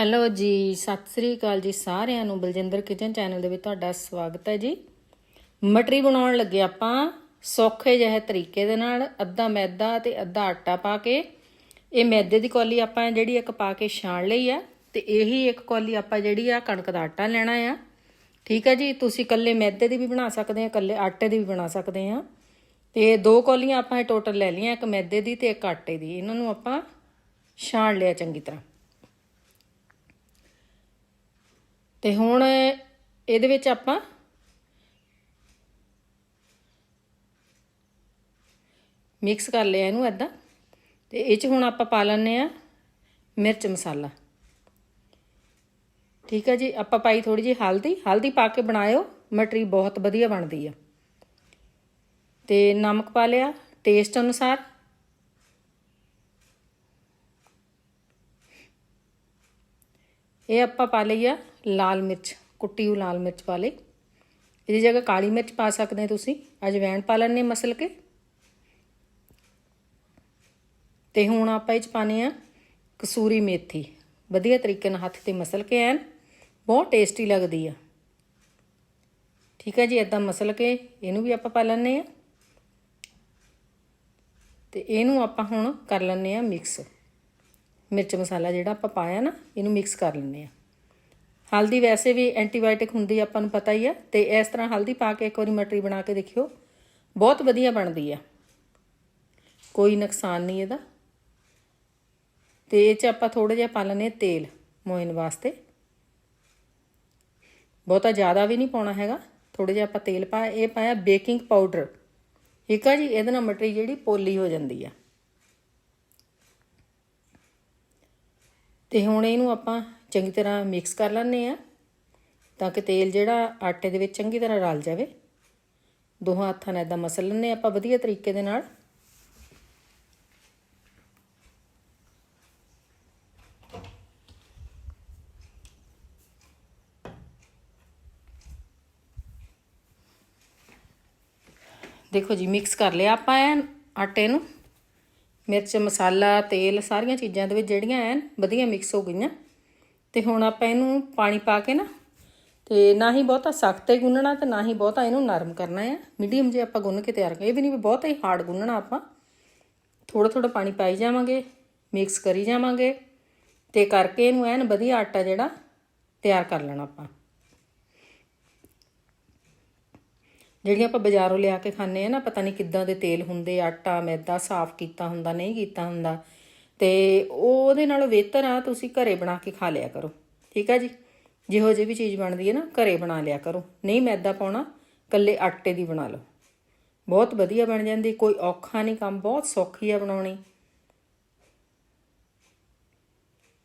Hello ਜੀ, ਸਤਿ ਸ੍ਰੀ ਅਕਾਲ ਜੀ ਸਾਰਿਆਂ ਨੂੰ। ਬਲਜਿੰਦਰ ਕਿਚਨ ਚੈਨਲ ਦੇ ਵਿੱਚ ਤੁਹਾਡਾ ਸਵਾਗਤ ਹੈ ਜੀ। ਮਟਰੀ ਬਣਾਉਣ ਲੱਗੇ ਆਪਾਂ ਸੌਖੇ ਜਿਹੇ ਤਰੀਕੇ ਦੇ ਨਾਲ ਅੱਧਾ ਮੈਦਾ ਤੇ ਅੱਧਾ ਆਟਾ ਪਾ ਕੇ। ਇਹ ਮੈਦੇ ਦੀ ਕੌਲੀ ਆਪਾਂ ਜਿਹੜੀ ਇੱਕ ਪਾ ਕੇ ਛਾਣ ਲਈ ਆ ਤੇ ਇਹੀ ਇੱਕ ਕੌਲੀ ਆਪਾਂ ਜਿਹੜੀ ਆ ਕਣਕ ਦਾ ਆਟਾ ਲੈਣਾ ਆ। ਠੀਕ ਹੈ ਜੀ, ਤੁਸੀਂ ਇਕੱਲੇ ਮੈਦੇ ਦੀ ਵੀ ਬਣਾ ਸਕਦੇ ਆ, ਇਕੱਲੇ ਆਟੇ ਦੀ ਵੀ ਬਣਾ ਸਕਦੇ ਆ। ਤੇ ਦੋ ਕੌਲੀਆਂ ਆਪਾਂ ਇਹ ਟੋਟਲ ਲੈ ਲਈਆਂ, ਇੱਕ ਮੈਦੇ ਦੀ ਤੇ ਇੱਕ ਆਟੇ ਦੀ। ਇਹਨਾਂ ਨੂੰ ਆਪਾਂ ਛਾਣ ਲਿਆ ਚੰਗੀ ਤਰ੍ਹਾਂ। ਤੇ ਹੁਣ ਇਹਦੇ ਵਿੱਚ ਆਪਾਂ ਮਿਕਸ ਕਰ ਲਿਆ ਇਹਨੂੰ ਐਦਾਂ ਤੇ ਇਹ ਚ ਹੁਣ ਆਪਾਂ ਪਾ ਲੈਣੇ ਆ ਮਿਰਚ ਮਸਾਲਾ। ਠੀਕ ਹੈ ਜੀ, ਆਪਾਂ ਪਾਈ ਥੋੜੀ ਜਿਹੀ ਹਲਦੀ। ਹਲਦੀ ਪਾ ਕੇ ਬਣਾਇਓ, ਮਟਰੀ ਬਹੁਤ ਵਧੀਆ ਬਣਦੀ ਆ। ਤੇ ਨਮਕ ਪਾ ਲਿਆ ਟੇਸਟ ਅਨੁਸਾਰ। ਇਹ ਆਪਾਂ ਪਾ ਲਈ ਆ ਲਾਲ ਮਿਰਚ, ਕੁੱਟੀ ਹੋਈ ਲਾਲ ਮਿਰਚ ਪਾ ਲਈ। ਇਹਦੀ ਜਗ੍ਹਾ ਕਾਲੀ ਮਿਰਚ ਪਾ ਸਕਦੇ ਤੁਸੀਂ। ਅਜਵੈਣ ਪਾ ਲੈਣੇ ਮਸਲ ਕੇ। ਤੇ ਹੁਣ ਆਪਾਂ ਇਹ ਚ ਪਾਣੇ ਆ ਕਸੂਰੀ ਮੇਥੀ। ਵਧੀਆ ਤਰੀਕੇ ਨਾਲ ਹੱਥ ਤੇ ਮਸਲ ਕੇ ਐਨ, ਬਹੁਤ ਟੇਸਟੀ ਲੱਗਦੀ ਆ। ਠੀਕ ਹੈ ਜੀ ਇਦਾਂ ਮਸਲ ਕੇ ਇਹਨੂੰ ਵੀ ਆਪਾਂ ਪਾ ਲੈਣੇ ਆ ਤੇ ਇਹਨੂੰ ਆਪਾਂ ਹੁਣ ਕਰ ਲੈਣੇ ਆ ਮਿਕਸ। ਮਿਰਚ ਮਸਾਲਾ ਜਿਹੜਾ ਆਪਾਂ ਪਾਇਆ ਨਾ, ਇਹਨੂੰ ਮਿਕਸ ਕਰ ਲੈਂਦੇ ਆ ਹਲਦੀ ਵੈਸੇ ਵੀ ਐਂਟੀਬਾਇਓਟਿਕ ਹੁੰਦੀ ਆਪਾਂ ਨੂੰ ਪਤਾ ਹੀ ਆ। ਤੇ ਇਸ ਤਰ੍ਹਾਂ ਹਲਦੀ ਪਾ ਕੇ ਇੱਕ ਵਾਰੀ ਮਟਰੀ ਬਣਾ ਕੇ ਦੇਖਿਓ, ਬਹੁਤ ਵਧੀਆ ਬਣਦੀ ਆ। ਕੋਈ ਨੁਕਸਾਨ ਨਹੀਂ ਇਹਦਾ। ਤੇ ਇਹ ਚ ਆਪਾਂ ਥੋੜਾ ਜਿਹਾ ਪਾ ਲੈਣੇ ਤੇਲ ਮੋਇਨ ਵਾਸਤੇ। ਬਹੁਤਾ ਜ਼ਿਆਦਾ ਵੀ ਨਹੀਂ ਪਾਉਣਾ ਹੈਗਾ। ਥੋੜਾ ਜਿਹਾ ਆਪਾਂ ਤੇਲ ਪਾਇਆ ਇਹ ਪਾਇਆ ਬੇਕਿੰਗ ਪਾਊਡਰ। ਠੀਕ ਆ ਜੀ, ਇਹਦੇ ਨਾਲ ਮਟਰੀ ਜਿਹੜੀ ਪੋਲੀ ਹੋ ਜਾਂਦੀ ਆ। ਤੇ ਹੁਣ ਇਹਨੂੰ ਆਪਾਂ ਚੰਗੀ ਤਰ੍ਹਾਂ ਮਿਕਸ ਕਰ ਲੈਣੇ ਆ ਤਾਂ ਕਿ ਤੇਲ ਜਿਹੜਾ ਆਟੇ ਦੇ ਵਿੱਚ ਚੰਗੀ ਤਰ੍ਹਾਂ ਰਲ ਜਾਵੇ। ਦੋਹਾਂ ਹੱਥਾਂ ਨਾਲ ਇਦਾਂ ਮਸਲ ਲੈਣੇ ਆਪਾਂ ਵਧੀਆ ਤਰੀਕੇ ਦੇ ਨਾਲ। ਦੇਖੋ ਜੀ ਮਿਕਸ ਕਰ ਲਿਆ ਆਪਾਂ ਐਨ ਆਟੇ ਨੂੰ। ਮਿਰਚ, ਮਸਾਲਾ, ਤੇਲ ਸਾਰੀਆਂ ਚੀਜ਼ਾਂ ਦੇ ਵਿੱਚ ਜਿਹੜੀਆਂ ਐਨ ਵਧੀਆ ਮਿਕਸ ਹੋ ਗਈਆਂ। ਤੇ ਹੁਣ ਆਪਾਂ ਇਹਨੂੰ ਪਾਣੀ ਪਾ ਕੇ ਨਾ, ਤੇ ਨਾ ਹੀ ਬਹੁਤਾ ਸਖਤ ਹੀ ਗੁੰਨਣਾ ਤੇ ਨਾ ਹੀ ਬਹੁਤਾ ਇਹਨੂੰ ਨਰਮ ਕਰਨਾ ਹੈ ਮੀਡੀਅਮ ਜੇ ਆਪਾਂ ਗੁੰਨ ਕੇ ਤਿਆਰ ਕਰ ਇਹ ਵੀ ਨਹੀਂ ਵੀ ਬਹੁਤਾ ਹੀ ਹਾਰਡ ਗੁੰਨਣਾ ਆਪਾਂ। ਥੋੜਾ ਥੋੜਾ ਪਾਣੀ ਪਾਈ ਜਾਵਾਂਗੇ ਮਿਕਸ ਕਰੀ ਜਾਵਾਂਗੇ, ਤੇ ਕਰਕੇ ਇਹਨੂੰ ਐਨ ਵਧੀਆ ਆਟਾ ਜਿਹੜਾ ਤਿਆਰ ਕਰ ਲੈਣਾ ਆਪਾਂ। ਜਿਹੜੀਆਂ ਆਪਾਂ ਬਾਜ਼ਾਰੋਂ ਲਿਆ ਕੇ ਖਾਂਦੇ ਆ ਨਾ, ਪਤਾ ਨਹੀਂ ਕਿੱਦਾਂ ਦੇ ਤੇਲ ਹੁੰਦੇ, ਆਟਾ, ਮੈਦਾ, ਸਾਫ਼ ਕੀਤਾ ਹੁੰਦਾ, ਨਹੀਂ ਕੀਤਾ ਹੁੰਦਾ। ਤੇ ਉਹਦੇ ਨਾਲੋਂ ਬਿਹਤਰ ਆ, ਤੁਸੀਂ ਘਰੇ ਬਣਾ ਕੇ ਖਾ ਲਿਆ ਕਰੋ। ਠੀਕ ਆ ਜੀ? ਜਿਹੋ ਜਿਹੀ ਵੀ ਚੀਜ਼ ਬਣਦੀ ਹੈ ਨਾ, ਘਰੇ ਬਣਾ ਲਿਆ ਕਰੋ। ਨਹੀਂ ਮੈਦਾ ਪਾਉਣਾ ਕੱਲੇ ਆਟੇ ਦੀ ਬਣਾ ਲਓ। ਬਹੁਤ ਵਧੀਆ ਬਣ ਜਾਂਦੀ, ਕੋਈ ਔਖਾ ਨਹੀਂ ਕੰਮ, ਬਹੁਤ ਸੌਖੀ ਆ ਬਣਾਉਣੀ।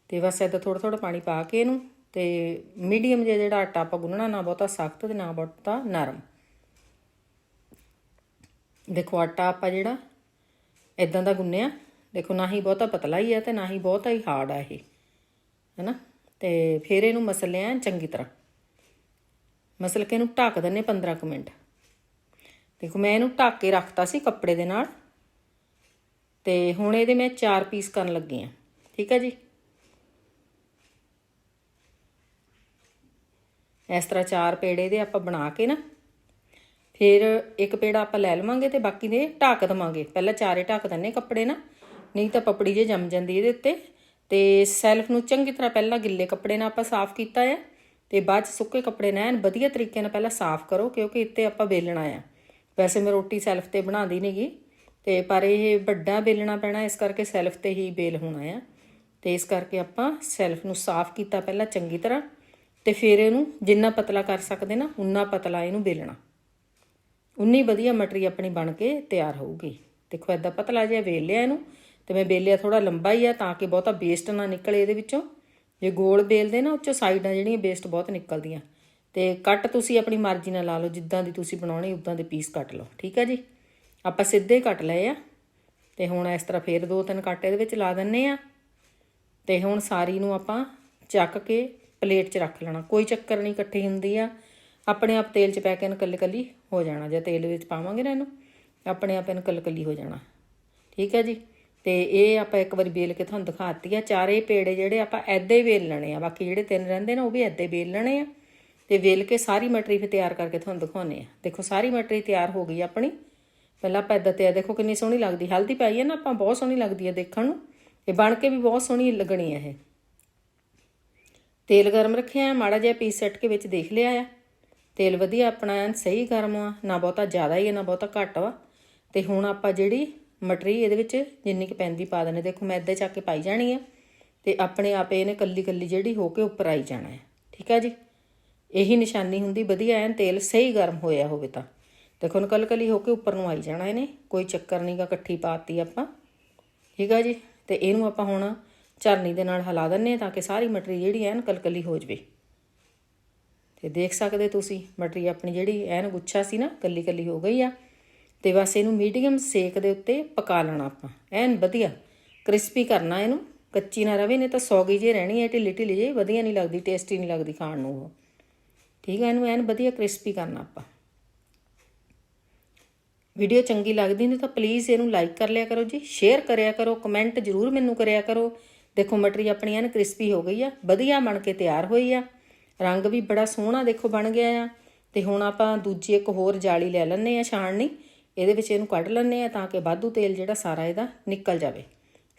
ਤੇ ਬਸ ਇਹਦਾ ਥੋੜਾ ਥੋੜਾ ਪਾਣੀ ਪਾ ਕੇ ਇਹਨੂੰ, ਤੇ ਮੀਡੀਅਮ ਜਿਹਾ ਜਿਹੜਾ ਆਟਾ ਆਪਾਂ ਗੁੰਨਣਾ, ਨਾ ਬਹੁਤਾ ਸਖਤ ਤੇ ਨਾ ਬਹੁਤਾ ਨਰਮ। ਦੇਖੋ ਆਟਾ ਆਪਾਂ ਜਿਹੜਾ ਇਦਾਂ ਦਾ ਗੁੰਨਿਆ, ਦੇਖੋ ਨਾ ਹੀ ਬਹੁਤਾ ਪਤਲਾ ਹੀ ਆ ਤੇ ਨਾ ਹੀ ਬਹੁਤਾ ਹੀ ਹਾਰਡ ਆ ਇਹ, ਹੈਨਾ? ਤੇ ਫਿਰ ਇਹਨੂੰ ਮਸਲਿਆਂ ਚੰਗੀ ਤਰ੍ਹਾਂ। ਮਸਲ ਕੇ ਇਹਨੂੰ ਢੱਕ ਦਿੰਨੇ 15 ਕੁ ਮਿੰਟ। ਦੇਖੋ ਮੈਂ ਇਹਨੂੰ ਢੱਕ ਕੇ ਰੱਖਤਾ ਸੀ ਕੱਪੜੇ ਦੇ ਨਾਲ। ਤੇ ਹੁਣ ਇਹਦੇ ਮੈਂ 4 ਪੀਸ ਕਰਨ ਲੱਗੀ ਆ, ਠੀਕ ਆ ਜੀ? ਇਸ ਤਰ੍ਹਾਂ ਚਾਰ ਪੇੜੇ ਦੇ ਆਪਾਂ ਬਣਾ ਕੇ ਨਾ ਫਿਰ ਇੱਕ ਪੇੜਾ ਆਪਾਂ ਲੈ ਲਵਾਂਗੇ ਤੇ ਬਾਕੀ ਦੇ ਢੱਕ ਦਵਾਂਗੇ। ਪਹਿਲਾਂ ਚਾਰੇ ਢੱਕ ਦੰਨੇ ਕੱਪੜੇ ਨਾ। ਨਹੀਂ ਤਾਂ ਪਪੜੀ ਜੇ ਜੰਮ ਜਾਂਦੀ ਇਹਦੇ ਉੱਤੇ। ਤੇ ਸੈਲਫ ਨੂੰ ਚੰਗੀ ਤਰ੍ਹਾਂ ਪਹਿਲਾਂ ਗਿੱਲੇ ਕੱਪੜੇ ਨਾਲ ਆਪਾਂ ਸਾਫ਼ ਕੀਤਾ ਆ। ਤੇ ਬਾਅਦ ਚ ਸੁੱਕੇ ਕੱਪੜੇ ਨਾਲ ਐਨ ਵਧੀਆ ਤਰੀਕੇ ਨਾਲ ਪਹਿਲਾਂ ਸਾਫ਼ ਕਰੋ ਕਿਉਂਕਿ ਇੱਥੇ ਆਪਾਂ ਵੇਲਣਾ ਆ। ਵੈਸੇ ਮੈਂ ਰੋਟੀ ਸੈਲਫ ਤੇ ਬਣਾਉਂਦੀ ਨਹੀਂਗੀ ਤੇ ਪਰ ਇਹ ਵੱਡਾ ਵੇਲਣਾ ਪੈਣਾ, ਇਸ ਕਰਕੇ ਸੈਲਫ ਤੇ ਹੀ ਬੇਲ ਹੋਣਾ ਆ। ਤੇ ਇਸ ਕਰਕੇ ਆਪਾਂ ਸੈਲਫ ਨੂੰ ਸਾਫ਼ ਕੀਤਾ ਪਹਿਲਾਂ ਚੰਗੀ ਤਰ੍ਹਾਂ। ਤੇ ਫਿਰ ਇਹਨੂੰ ਜਿੰਨਾ ਪਤਲਾ ਕਰ ਸਕਦੇ ਨਾ, ਉਨਾ ਪਤਲਾ ਇਹਨੂੰ ਵੇਲਣਾ। ਉਨੀ ਵਧੀਆ ਮਟਰੀ ਆਪਣੀ ਬਣ ਕੇ ਤਿਆਰ ਹੋਊਗੀ। ਦੇਖੋ ਐਦਾਂ ਪਤਲਾ ਜਿਹਾ ਵੇਲ ਲਿਆ ਇਹਨੂੰ ਤੇ ਮੈਂ ਬੇਲਿਆ ਥੋੜਾ ਲੰਬਾ ਹੀ ਆ ਤਾਂ ਕਿ ਬਹੁਤਾ ਵੇਸਟ ਨਾ ਨਿਕਲੇ ਇਹਦੇ ਵਿੱਚੋਂ। ਜੇ ਗੋਲ ਬੇਲਦੇ ਨਾ ਉੱਚੋਂ ਸਾਈਡਾਂ ਜਿਹੜੀਆਂ ਵੇਸਟ ਬਹੁਤ ਨਿਕਲਦੀਆਂ। ਤੇ ਕੱਟ ਤੁਸੀਂ ਆਪਣੀ ਮਰਜ਼ੀ ਨਾਲ ਲਾ ਲਓ, ਜਿੱਦਾਂ ਦੀ ਤੁਸੀਂ ਬਣਾਉਣੀ, ਉਦਾਂ ਦੇ ਪੀਸ ਕੱਟ ਲਓ। ਠੀਕ ਹੈ ਜੀ? ਆਪਾਂ ਸਿੱਧੇ ਕੱਟ ਲਏ ਆ। ਤੇ ਹੁਣ ਇਸ ਤਰ੍ਹਾਂ ਫੇਰ ਦੋ ਤਿੰਨ ਕੱਟ ਇਹਦੇ ਵਿੱਚ ਲਾ ਦਿੰਨੇ ਆ। ਤੇ ਹੁਣ ਸਾਰੀ ਨੂੰ ਆਪਾਂ ਚੱਕ ਕੇ ਪਲੇਟ 'ਚ ਰੱਖ ਲੈਣਾ। ਕੋਈ ਚੱਕਰ ਨਹੀਂ, ਇਕੱਠੀ ਹੁੰਦੀ ਆ। ਆਪਣੇ ਆਪ ਤੇਲ 'ਚ ਪੈ ਕੇ ਇਹਨੂੰ ਕੱਲੀ ਕੱਲੀ ਹੋ ਜਾਣਾ, ਜੇ ਤੇਲ ਵਿੱਚ ਪਾਵਾਂਗੇ ਨਾ ਇਹਨੂੰ, ਆਪਣੇ ਆਪ ਇਹਨੂੰ ਕੱਲੀ ਕੱਲੀ ਹੋ ਜਾਣਾ। ਠੀਕ ਹੈ ਜੀ? ਤੇ ਇਹ ਆਪਾਂ ਇੱਕ ਵਾਰੀ ਵੇਲ ਕੇ ਤੁਹਾਨੂੰ ਦਿਖਾਤੀ ਆ, ਚਾਰੇ ਪੇੜੇ ਜਿਹੜੇ ਆਪਾਂ ਐਦੇ ਹੀ ਵੇਲ ਲੈਣੇ ਆ, ਬਾਕੀ ਜਿਹੜੇ ਤਿੰਨ ਰਹਿੰਦੇ ਨੇ ਉਹ ਵੀ ਐਦੇ ਹੀ ਵੇਲ ਲੈਣੇ ਆ। ਤੇ ਵੇਲ ਕੇ ਸਾਰੀ ਮਟਰੀ ਫਿਰ ਤਿਆਰ ਕਰਕੇ ਤੁਹਾਨੂੰ ਦਿਖਾਉਨੇ ਆ। ਦੇਖੋ, ਸਾਰੀ ਮਟਰੀ ਤਿਆਰ ਹੋ ਗਈ ਆਪਣੀ। ਪਹਿਲਾਂ ਆਪਾਂ ਏਦਾਂ ਤੇ ਦੇਖੋ ਕਿੰਨੀ ਸੋਹਣੀ ਲੱਗਦੀ, ਹਲਦੀ ਪਾਈ ਹੈ ਨਾ ਆਪਾਂ, ਬਹੁਤ ਸੋਹਣੀ ਲੱਗਦੀ ਹੈ ਦੇਖਣ ਨੂੰ। ਤੇ ਬਣ ਕੇ ਵੀ ਬਹੁਤ ਸੋਹਣੀ ਲੱਗਣੀ ਹੈ ਇਹ। ਤੇਲ ਗਰਮ ਰੱਖਿਆ, ਮਾੜਾ ਜਿਹਾ ਪੀਸ ਸੱਟ ਕੇ ਵਿੱਚ ਦੇਖ ਲਿਆ ਆ। ਤੇਲ ਵਧੀਆ ਆਪਣਾ ਐਨ ਸਹੀ ਗਰਮ ਆ, ਨਾ ਬਹੁਤਾ ਜ਼ਿਆਦਾ ਹੀ ਹੈ ਨਾ ਬਹੁਤਾ ਘੱਟ ਵਾ। ਤੇ ਹੁਣ ਆਪਾਂ ਜਿਹੜੀ ਮਟਰੀ ਇਹਦੇ ਵਿੱਚ ਜਿੰਨੀ ਕੁ ਪੈਂਦੀ ਪਾ ਦੇਣੇ, ਦੇਖੋ ਮੈਂ ਇੱਦਾਂ ਚੱਕ ਕੇ ਪਾਈ ਜਾਣੀ ਆ। ਤੇ ਆਪਣੇ ਆਪ ਇਹਨੇ ਕੱਲੀ ਕੱਲੀ ਜਿਹੜੀ ਹੋ ਕੇ ਉੱਪਰ ਆਈ ਜਾਣਾ ਹੈ। ਠੀਕ ਆ ਜੀ? ਇਹੀ ਨਿਸ਼ਾਨੀ ਹੁੰਦੀ ਵਧੀਆ ਐਨ ਤੇਲ ਸਹੀ ਗਰਮ ਹੋਇਆ ਹੋਵੇ ਤਾਂ। ਦੇਖੋ ਨਕਲ ਕੱਲੀ ਹੋ ਕੇ ਉੱਪਰ ਨੂੰ ਆਈ ਜਾਣਾ ਇਹਨੇ, ਕੋਈ ਚੱਕਰ ਨਹੀਂਗਾ ਇਕੱਠੀ ਪਾਤੀ ਆਪਾਂ। ਠੀਕ ਆ ਜੀ? ਤੇ ਇਹਨੂੰ ਆਪਾਂ ਹੁਣ ਚਰਨੀ ਦੇ ਨਾਲ ਹਿਲਾ ਦਿੰਨੇ ਆ ਤਾਂ ਕਿ ਸਾਰੀ ਮਟਰੀ ਜਿਹੜੀ ਐਨ ਕਲਕਲੀ ਹੋ ਜਵੇ। ਤੇ ਦੇਖ ਸਕਦੇ ਤੁਸੀਂ ਮਟਰੀ ਆਪਣੀ ਜਿਹੜੀ ਐਨ ਗੁੱਛਾ ਸੀ ਨਾ, ਕੱਲੀ ਕੱਲੀ ਹੋ ਗਈ ਆ। ਤੇ ਬਸ ਇਹਨੂੰ ਮੀਡੀਅਮ ਸੇਕ ਦੇ ਉੱਤੇ ਪਕਾ ਲੈਣਾ ਆਪਾਂ। ਐਨ ਵਧੀਆ, ਕ੍ਰਿਸਪੀ ਕਰਨਾ ਇਹਨੂੰ। ਕੱਚੀ ਨਾ ਰਵੇ, ਨਹੀਂ ਤਾਂ ਸੌਗੀ ਜੇ ਰਹਿਣੀ ਹੈ, ਢਿੱਲੀ ਢਿੱਲੀ ਜੇ ਵਧੀਆ ਨਹੀਂ ਲੱਗਦੀ, ਟੇਸਟੀ ਨਹੀਂ ਲੱਗਦੀ ਖਾਣ ਨੂੰ ਉਹ। ਠੀਕ ਹੈ ਇਹਨੂੰ ਐਨ ਵਧੀਆ ਕ੍ਰਿਸਪੀ ਕਰਨਾ ਆਪਾਂ। ਵੀਡੀਓ ਚੰਗੀ ਲੱਗਦੀ ਨੇ ਤਾਂ ਪਲੀਜ਼ ਇਹਨੂੰ ਲਾਈਕ ਕਰ ਲਿਆ ਕਰੋ ਜੀ ਸ਼ੇਅਰ ਕਰਿਆ ਕਰੋ ਕਮੈਂਟ ਜ਼ਰੂਰ ਮੈਨੂੰ ਕਰਿਆ ਕਰੋ। ਦੇਖੋ ਮਟਰੀ ਆਪਣੀ ਐਨ ਕ੍ਰਿਸਪੀ ਹੋ ਗਈ ਆ, ਵਧੀਆ ਬਣ ਕੇ ਤਿਆਰ ਹੋਈ ਆ। ਰੰਗ ਵੀ ਬੜਾ ਸੋਹਣਾ ਦੇਖੋ ਬਣ ਗਿਆ ਆ। ਤੇ ਹੁਣ ਆਪਾਂ ਦੂਜੀ ਇੱਕ ਹੋਰ ਜਾਲੀ ਲੈ ਲੈਣੇ ਆ ਛਾਣਨੀ। ਇਹਦੇ ਵਿੱਚ ਇਹਨੂੰ ਕੱਢ ਲੈਣੇ ਆ ਤਾਂ ਕਿ ਵਾਧੂ ਤੇਲ ਜਿਹੜਾ ਸਾਰਾ ਇਹਦਾ ਨਿਕਲ ਜਾਵੇ।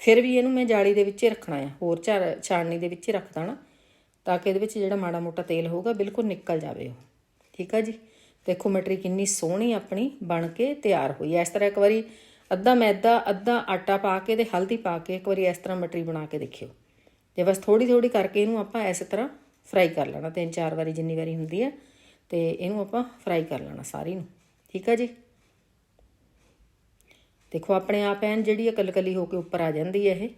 ਫਿਰ ਵੀ ਇਹਨੂੰ ਮੈਂ ਜਾਲੀ ਦੇ ਵਿੱਚ ਹੀ ਰੱਖਣਾ ਆ। ਹੋਰ ਝਾਰ ਛਾਣਨੀ ਦੇ ਵਿੱਚ ਹੀ ਰੱਖ ਦੇਣਾ। ਤਾਂ ਕਿ ਇਹਦੇ ਵਿੱਚ ਜਿਹੜਾ ਮਾੜਾ ਮੋਟਾ ਤੇਲ ਹੋਊਗਾ ਬਿਲਕੁਲ ਨਿਕਲ ਜਾਵੇ ਉਹ। ਠੀਕ ਆ ਜੀ? ਦੇਖੋ ਮਟਰੀ ਕਿੰਨੀ ਸੋਹਣੀ ਆਪਣੀ ਬਣ ਕੇ ਤਿਆਰ ਹੋਈ ਹੈ ਇਸ ਤਰ੍ਹਾਂ ਇੱਕ ਵਾਰੀ ਅੱਧਾ ਮੈਦਾ, ਅੱਧਾ ਆਟਾ ਪਾ ਕੇ ਤੇ ਹਲਦੀ ਪਾ ਕੇ ਇੱਕ ਵਾਰੀ ਇਸ ਤਰ੍ਹਾਂ ਮਟਰੀ ਬਣਾ ਕੇ ਦੇਖਿਓ। ਤੇ ਬਸ ਥੋੜੀ ਥੋੜੀ ਕਰਕੇ ਇਹਨੂੰ ਆਪਾਂ ਇਸੇ ਤਰ੍ਹਾਂ ਫਰਾਈ ਕਰ ਲੈਣਾ, ਤਿੰਨ ਚਾਰ ਵਾਰੀ ਜਿੰਨੀ ਵਾਰੀ ਹੁੰਦੀ ਆ ਤੇ ਇਹਨੂੰ ਆਪਾਂ ਫਰਾਈ ਕਰ ਲੈਣਾ ਸਾਰੀ ਨੂੰ। ਠੀਕ ਆ ਜੀ? ਦੇਖੋ, ਆਪਣੇ ਆਪ ਐਨ ਜਿਹੜੀ ਕਲਕਲੀ ਹੋ ਕੇ ਉੱਪਰ ਆ ਜਾਂਦੀ ਹੈ ਇਹ।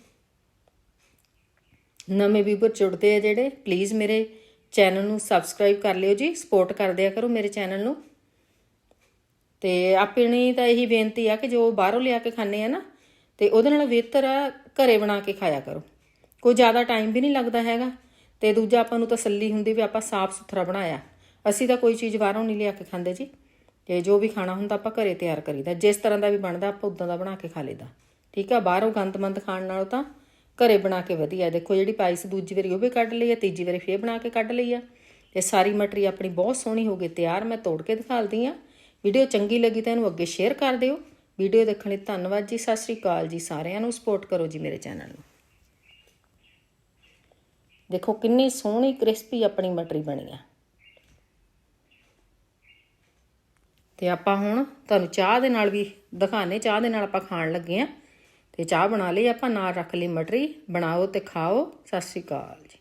ਨਵੇਂ ਵੀਵਰ ਜੁੜਦੇ ਆ ਜਿਹੜੇ ਪਲੀਜ਼ ਮੇਰੇ ਚੈਨਲ ਨੂੰ ਸਬਸਕ੍ਰਾਈਬ ਕਰ ਲਿਓ ਜੀ ਸਪੋਰਟ ਕਰ ਦਿਆ ਕਰੋ ਮੇਰੇ ਚੈਨਲ ਨੂੰ। ਤੇ ਆਪਣੀ ਤਾਂ ਇਹੀ ਬੇਨਤੀ ਆ ਕਿ ਜੋ ਬਾਹਰੋਂ ਲਿਆ ਕੇ ਖਾਣੇ ਆ ਨਾ, ਤੇ ਉਹਦੇ ਨਾਲ ਬਿਹਤਰ ਆ ਘਰੇ ਬਣਾ ਕੇ ਖਾਇਆ ਕਰੋ। ਕੋਈ ਜ਼ਿਆਦਾ ਟਾਈਮ ਵੀ ਨਹੀਂ ਲੱਗਦਾ ਹੈਗਾ। ਤੇ ਦੂਜਾ ਆਪਾਂ ਨੂੰ ਤਸੱਲੀ ਹੁੰਦੀ ਵੀ ਆਪਾਂ ਸਾਫ਼ ਸੁਥਰਾ ਬਣਾਇਆ। ਅਸੀਂ ਤਾਂ ਕੋਈ ਚੀਜ਼ ਬਾਹਰੋਂ ਨਹੀਂ ਲਿਆ ਕੇ ਖਾਂਦੇ ਜੀ। ਤੇ ਜੋ ਵੀ ਖਾਣਾ ਹੁੰਦਾ ਆਪਾਂ ਘਰੇ ਤਿਆਰ ਕਰੀਦਾ। ਜਿਸ ਤਰ੍ਹਾਂ ਦਾ ਵੀ ਬਣਦਾ ਆਪਾਂ ਉਦਾਂ ਦਾ ਬਣਾ ਕੇ ਖਾ ਲਈਦਾ। ਠੀਕ ਆ? ਬਾਹਰੋਂ ਗੰਦਮੰਦ ਖਾਣ ਨਾਲੋਂ ਤਾਂ ਘਰੇ ਬਣਾ ਕੇ ਵਧੀਆ ਦੇਖੋ ਜਿਹੜੀ ਪਾਈਸ ਦੂਜੀ ਵਾਰੀ ਉਹ ਵੀ ਕੱਢ ਲਈ ਆ ਤੀਜੀ ਵਾਰੀ ਫੇਰ ਬਣਾ ਕੇ ਕੱਢ ਲਈ ਆ। ਤੇ ਸਾਰੀ ਮਟਰੀ ਆਪਣੀ ਬਹੁਤ ਸੋਹਣੀ ਹੋ ਗਈ। ਤਿਆਰ ਮੈਂ ਤੋੜ ਕੇ ਦਿਖਾਲਦੀ ਆ। ਵੀਡੀਓ ਚੰਗੀ ਲੱਗੀ ਤਾਂ ਇਹਨੂੰ ਅੱਗੇ ਸ਼ੇਅਰ ਕਰ ਦਿਓ। ਵੀਡੀਓ ਦੇਖਣ ਲਈ ਧੰਨਵਾਦ ਜੀ। ਸਤਿ ਸ੍ਰੀ ਅਕਾਲ ਜੀ। ਸਾਰਿਆਂ ਨੂੰ ਸਪੋਰਟ ਕਰੋ ਜੀ ਮੇਰੇ ਚੈਨਲ ਨੂੰ। ਦੇਖੋ ਕਿੰਨੀ ਸੋਹਣੀ ਕ੍ਰਿਸਪੀ ਆਪਣੀ ਮਟਰੀ ਬਣੀ ਆ। ਤੇ ਆਪਾਂ ਹੁਣ ਤੁਹਾਨੂੰ ਚਾਹ ਦੇ ਨਾਲ ਵੀ ਦਿਖਾਣੇ ਚਾਹ ਦੇ ਨਾਲ ਆਪਾਂ ਖਾਣ ਲੱਗੇ ਆ ਤੇ ਚਾਹ ਬਣਾ ਲਈ ਆਪਾਂ, ਨਾਲ ਰੱਖ ਲਈ ਮਟਰੀ। ਬਣਾਓ ਤੇ ਖਾਓ। ਸਤਿ ਸ਼੍ਰੀ ਅਕਾਲ ਜੀ।